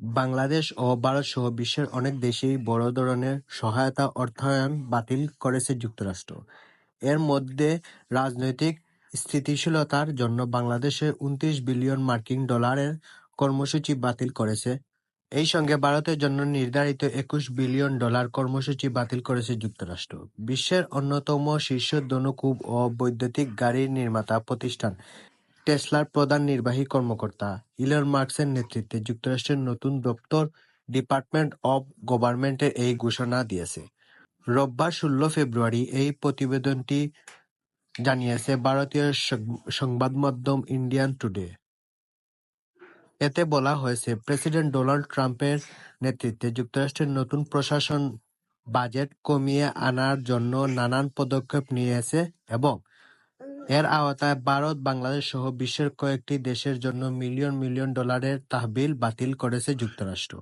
বাংলাদেশ ও ভারতসহ বিশ্বের অনেক দেশই বড় ধরনের সহায়তা অর্থায়ন বাতিল করেছে যুক্তরাষ্ট্র। এর মধ্যে রাজনৈতিক স্থিতিশীলতার জন্য বাংলাদেশে ঊনত্রিশ বিলিয়ন মার্কিন ডলারের কর্মসূচি বাতিল করেছে। এই সঙ্গে ভারতের জন্য নির্ধারিত একুশ বিলিয়ন ডলার কর্মসূচি বাতিল করেছে যুক্তরাষ্ট্র। বিশ্বের অন্যতম শীর্ষ ধনকুব ও বৈদ্যুতিক গাড়ি নির্মাতা প্রতিষ্ঠান টেসলার প্রধান নির্বাহী কর্মকর্তা ইলন মাস্কের নেতৃত্বে যুক্তরাষ্ট্রের নতুন দপ্তর ডিপার্টমেন্ট অব গভর্নমেন্টে এই ঘোষণা দিয়েছে। রোববার ষোল ফেব্রুয়ারি এই প্রতিবেদনটি জানিয়েছে ভারতীয় সংবাদমাধ্যম ইন্ডিয়ান টুডে। এতে বলা হয়েছে, প্রেসিডেন্ট ডোনাল্ড ট্রাম্পের নেতৃত্বে যুক্তরাষ্ট্রের নতুন প্রশাসন বাজেট কমিয়ে আনার জন্য নানান পদক্ষেপ নিয়েছে এবং এর আওতায় ভারত, বাংলাদেশ সহ বিশ্বের কয়েকটি দেশের জন্য মিলিয়ন মিলিয়ন ডলারের তহবিল বাতিল করেছে যুক্তরাষ্ট্র।